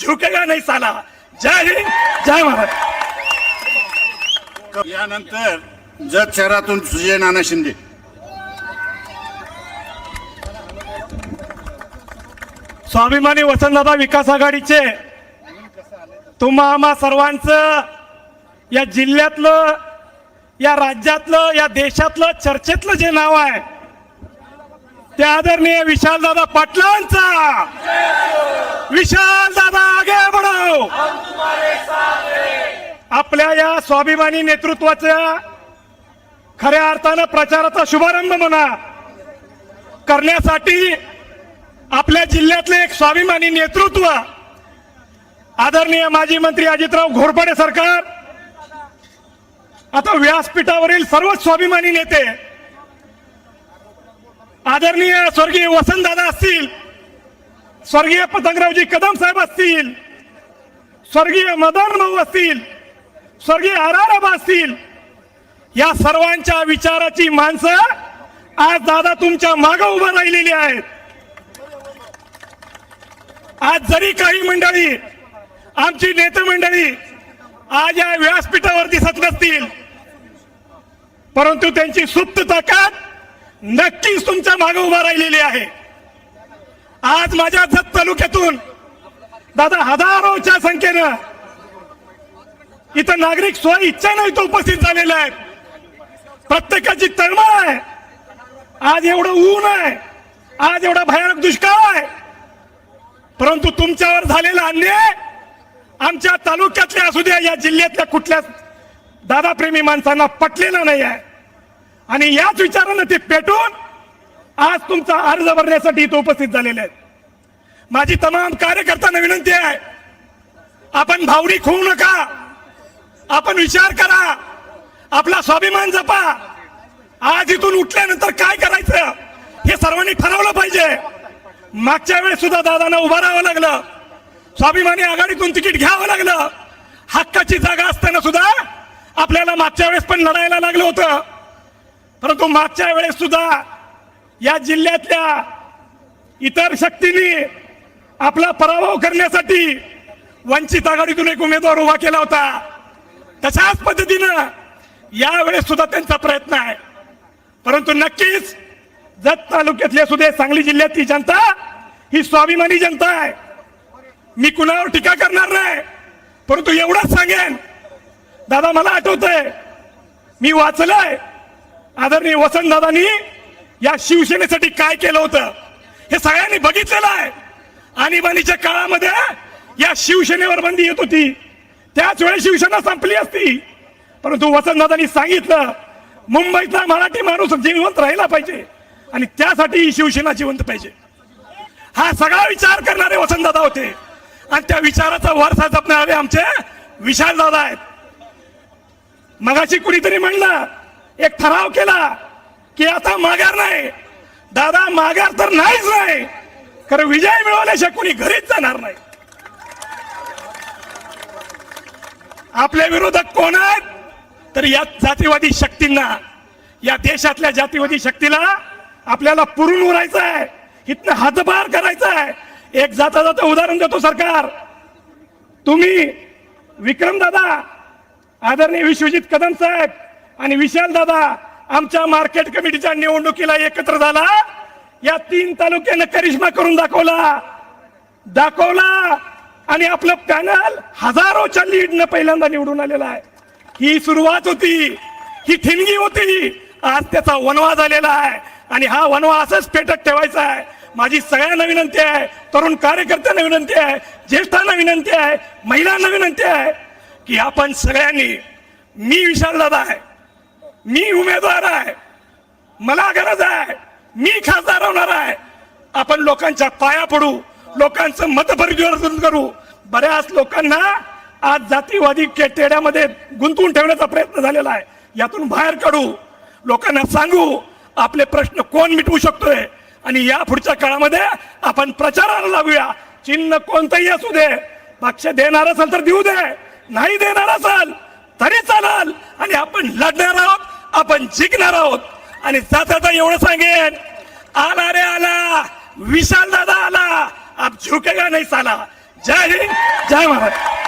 झुकेगा नाही साला. जय हिंद जय महाराज यानंतर जत शहरातून सुजय नाना शिंदे. स्वाभिमानी वसंतदादा विकास आघाडीचे तुम्हा आम्हा सर्वांचं या जिल्ह्यातलं या राज्यातलं या देशातलं चर्चेतलं जे नाव आहे ते आदरणीय विशालदादा पाटलांचा. विशालदादा आगे बढो आपल्या या स्वाभिमानी नेतृत्वाच्या खऱ्या अर्थानं प्रचाराचा शुभारंभ म्हणा करण्यासाठी आपल्या जिल्ह्यातले एक स्वाभिमानी नेतृत्व आदरणीय माजी मंत्री अजितराव घोरपडे सरकार आता व्यासपीठावरील सर्व स्वाभिमानी नेते आदरणीय स्वर्गीय वसंतदादा असतील स्वर्गीय पतंगरावजी कदम साहेब असतील स्वर्गीय मदन भाऊ असतील स्वर्गीय आराराबा असतील या सर्वांच्या विचाराची माणसं आज दादा तुमच्या मागे उभं राहिलेली आहेत. आज जरी काही मंडळी आमची नेते मंडळी आज या व्यासपीठावर दिसत नसतील परंतु त्यांची सुप्त ताकद नक्कीच तुमच्या मागे उभा राहिलेली आहे. आज माझ्या जत तालुक्यातून दादा हजारोच्या संख्येनं इथं नागरिक स्व इच्छेनं इथं उपस्थित झालेले आहेत. प्रत्येकाची तळमळ आहे. आज एवढं ऊन आहे. आज एवढा भयानक दुष्काळ आहे. परंतु तुमच्यावर झालेला अन्याय आमच्या तालुक्यातल्या असू द्या या जिल्ह्यातल्या कुठल्याच दादाप्रेमी माणसांना पटलेला नाही आहे. आणि याच विचारानं ते पेटून आज तुमचा अर्ज भरण्यासाठी इथं उपस्थित झालेले आहेत. माझी तमाम कार्यकर्त्यांना विनंती आहे आपण भावनिक होऊ नका. आपण विचार करा. आपला स्वाभिमान जपा. आज इथून उठल्यानंतर काय करायचं हे सर्वांनी ठरवलं पाहिजे. मागच्या वेळेस सुद्धा दादांना उभं राहावं लागलं. स्वाभिमानी आघाडीतून तिकीट घ्यावं लागलं. हक्काची जागा असताना सुद्धा आपल्याला मागच्या वेळेस पण लढायला लागलं होतं. परंतु मागच्या वेळेस सुद्धा या जिल्ह्यातल्या इतर शक्तींनी आपला पराभव करण्यासाठी वंचित आघाडीतून एक उमेदवार उभा केला होता. तशाच पद्धतीनं यावेळेस सुद्धा त्यांचा प्रयत्न आहे. परंतु नक्कीच जत तालुक्यातली सुद्धा सांगली जिल्ह्यातली जनता ही स्वाभिमानी जनता आहे. मी कुणावर टीका करणार नाही. परंतु एवढंच सांगेन. दादा मला आठवतंय मी वाचलंय. आदरणीय वसंत दादांनी या शिवसेनेसाठी काय केलं होतं हे सगळ्यांनी बघितलेलं आहे. आणीबाणीच्या काळामध्ये या शिवसेनेवर बंदी येत होती. त्याच वेळेस शिवसेना संपली असती. परंतु वसंतदादांनी सांगितलं मुंबईतला मराठी माणूस जिवंत राहिला पाहिजे आणि त्यासाठी शिवसेना जिवंत पाहिजे. हा सगळा विचार करणारे वसंतदादा होते. आणि त्या विचाराचा वारसा जपणारे आमचे विशाल दादा आहेत. मगाशी कुणीतरी म्हणलं एक ठराव केला की आता माघार नाही. दादा माघार तर नाहीच नाही. खरं विजय मिळवल्याशिवाय कुणी घरीच जाणार नाही. आपल्या विरोधात कोण आहेत? तर या जातीवादी शक्तींना या देशातल्या जातीवादी शक्तीला आपल्याला पुरून उरायचं आहे इथनं हातभार करायचा आहे एक जाता जाता उदाहरण देतो सरकार. तुम्ही विक्रम दादा आदरणीय विश्वजित कदम साहेब आणि विशाल दादा आमच्या मार्केट कमिटीच्या निवडणुकीला एकत्र झाला. या तीन तालुक्यानं करिश्मा करून दाखवला. दाखवला. आणि आपलं पॅनल हजारोच्या लीडनं पहिल्यांदा निवडून आलेला आहे. ही सुरुवात होती. ही ठिणगी होती. आज त्याचा वनवा झालेला आहे. आणि हा वनवा असंच पेटत ठेवायचा आहे. माझी सगळ्यांना विनंती आहे. तरुण कार्यकर्त्यांना विनंती आहे. ज्येष्ठांना विनंती आहे. महिलांना विनंती आहे की आपण सगळ्यांनी मी विशाल दादा आहे मी उमेदवार आहे. मला गरज आहे. मी खासदार होणार आहे. आपण लोकांच्या पाया पडू लोकांचं मतपरिवर्तन करू. बऱ्याच लोकांना आज जातीवादी टेड्यामध्ये गुंतवून ठेवण्याचा प्रयत्न झालेला आहे. यातून बाहेर काढू. लोकांना सांगू आपले प्रश्न कोण मिटवू शकतोय? आणि या पुढच्या काळामध्ये आपण प्रचाराला लागूया चिन्ह कोणतंही असू दे. पक्ष देणार असेल तर देऊ दे. नाही देणार असाल तरी चालाल. आणि आपण लढणार आहोत. आपण जिंकणार आहोत. आणि जाता एवढं सांगेन आला रे आला विशाल दादा आला. आप झुकेगा नाही साला. जय हिंद जय महाराज.